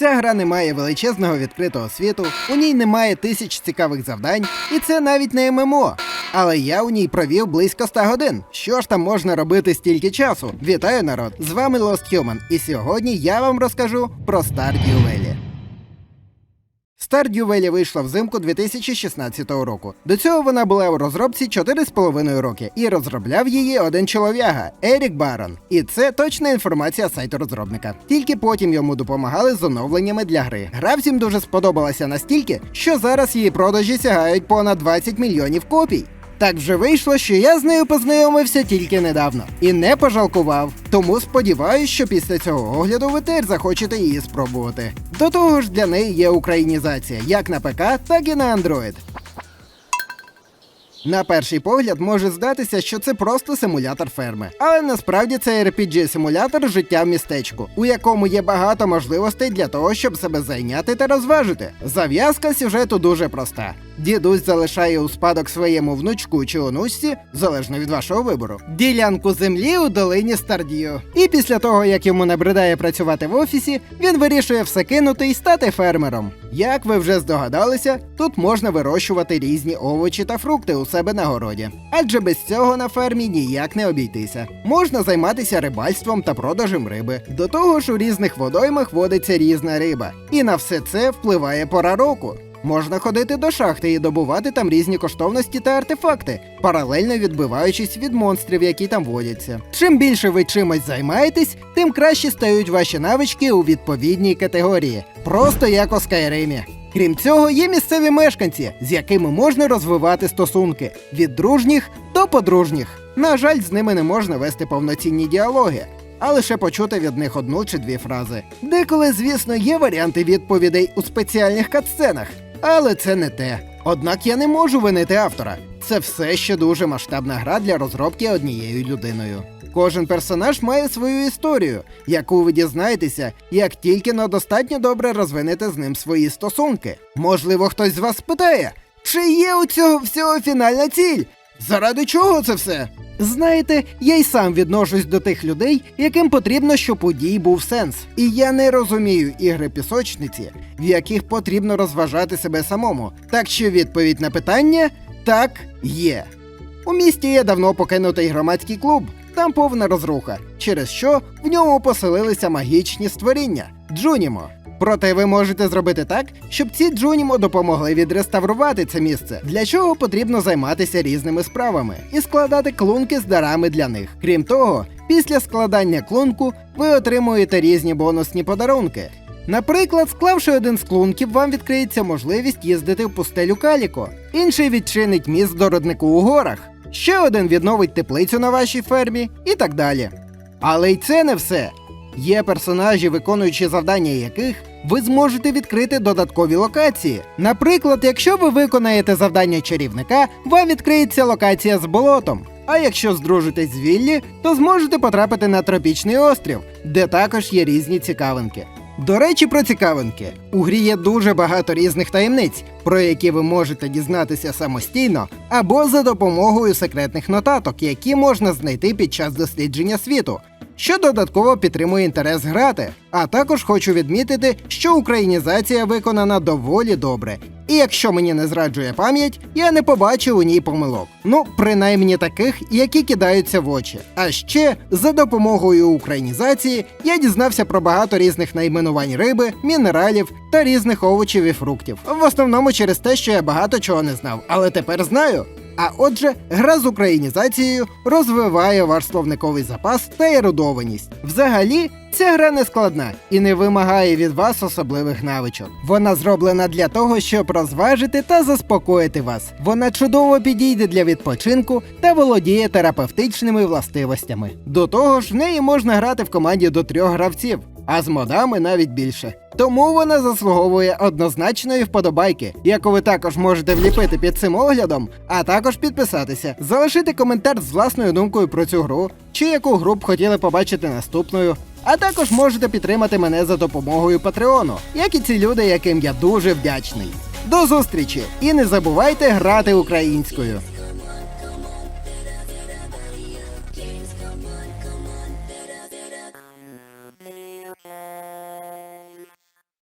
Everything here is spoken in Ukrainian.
Ця гра не має величезного відкритого світу, у ній немає тисяч цікавих завдань, і це навіть не ММО. Але я у ній провів близько 100 годин. Що ж там можна робити стільки часу? Вітаю народ! З вами Lost Human, і сьогодні я вам розкажу про Stardew Valley. Stardew Valley вийшла взимку 2016 року. До цього вона була у розробці 4,5 роки, і розробляв її один чолов'яга Ерік Барон. І це точна інформація сайту розробника. Тільки потім йому допомагали з оновленнями для гри. Гра всім дуже сподобалася настільки, що зараз її продажі сягають понад 20 мільйонів копій. Так вже вийшло, що я з нею познайомився тільки недавно і не пожалкував. Тому сподіваюся, що після цього огляду ви теж захочете її спробувати. До того ж, для неї є українізація як на ПК, так і на Android. На перший погляд може здатися, що це просто симулятор ферми, але насправді це RPG-симулятор життя в містечку, у якому є багато можливостей для того, щоб себе зайняти та розважити. Зав'язка сюжету дуже проста. Дідусь залишає у спадок своєму внучку чи онучці, залежно від вашого вибору, ділянку землі у долині Стардію. І після того, як йому набридає працювати в офісі, він вирішує все кинути і стати фермером. Як ви вже здогадалися, тут можна вирощувати різні овочі та фрукти у себе на городі. Адже без цього на фермі ніяк не обійтися. Можна займатися рибальством та продажем риби. До того ж, у різних водоймах водиться різна риба. І на все це впливає пора року. Можна ходити до шахти і добувати там різні коштовності та артефакти, паралельно відбиваючись від монстрів, які там водяться. Чим більше ви чимось займаєтесь, тим краще стають ваші навички у відповідній категорії, просто як у Скайримі. Крім цього, є місцеві мешканці, з якими можна розвивати стосунки від дружніх до подружніх. На жаль, з ними не можна вести повноцінні діалоги, а лише почути від них одну чи дві фрази. Деколи, звісно, є варіанти відповідей у спеціальних катсценах, але це не те. Однак я не можу винити автора. Це все ще дуже масштабна гра для розробки однією людиною. Кожен персонаж має свою історію, яку ви дізнаєтеся, як тільки но достатньо добре розвинете з ним свої стосунки. Можливо, хтось з вас спитає, чи є у цього всього фінальна ціль? Заради чого це все? Знаєте, я й сам відношусь до тих людей, яким потрібно, щоб у дій був сенс. І я не розумію ігри пісочниці, в яких потрібно розважати себе самому. Так що відповідь на питання так є. У місті є давно покинутий громадський клуб, там повна розруха, через що в ньому поселилися магічні створіння Джунімо. Проте ви можете зробити так, щоб ці Джунімо допомогли відреставрувати це місце, для чого потрібно займатися різними справами і складати клунки з дарами для них. Крім того, після складання клунку ви отримуєте різні бонусні подарунки. Наприклад, склавши один з клунків, вам відкриється можливість їздити в пустелю Каліко, інший відчинить міст до роднику у горах, ще один відновить теплицю на вашій фермі і так далі. Але й це не все. Є персонажі, виконуючи завдання яких ви зможете відкрити додаткові локації. Наприклад, якщо ви виконаєте завдання чарівника, вам відкриється локація з болотом. А якщо здружитесь з Віллі, то зможете потрапити на тропічний острів, де також є різні цікавинки. До речі, про цікавинки. У грі є дуже багато різних таємниць, про які ви можете дізнатися самостійно або за допомогою секретних нотаток, які можна знайти під час дослідження світу що додатково підтримує інтерес грати. А також хочу відмітити, що українізація виконана доволі добре. І якщо мені не зраджує пам'ять, я не побачив у ній помилок. Ну, принаймні таких, які кидаються в очі. А ще за допомогою українізації я дізнався про багато різних найменувань риби, мінералів та різних овочів і фруктів. В основному через те, що я багато чого не знав, але тепер знаю. А отже, гра з українізацією розвиває ваш словниковий запас та ерудованість. Взагалі, ця гра не складна і не вимагає від вас особливих навичок. Вона зроблена для того, щоб розважити та заспокоїти вас. Вона чудово підійде для відпочинку та володіє терапевтичними властивостями. До того ж, в неї можна грати в команді до трьох гравців, а з модами навіть більше. Тому вона заслуговує однозначної вподобайки, яку ви також можете вліпити під цим оглядом, а також підписатися, залишити коментар з власною думкою про цю гру, чи яку гру б хотіли побачити наступною. А також можете підтримати мене за допомогою Патреону, як і ці люди, яким я дуже вдячний. До зустрічі! І не забувайте грати українською.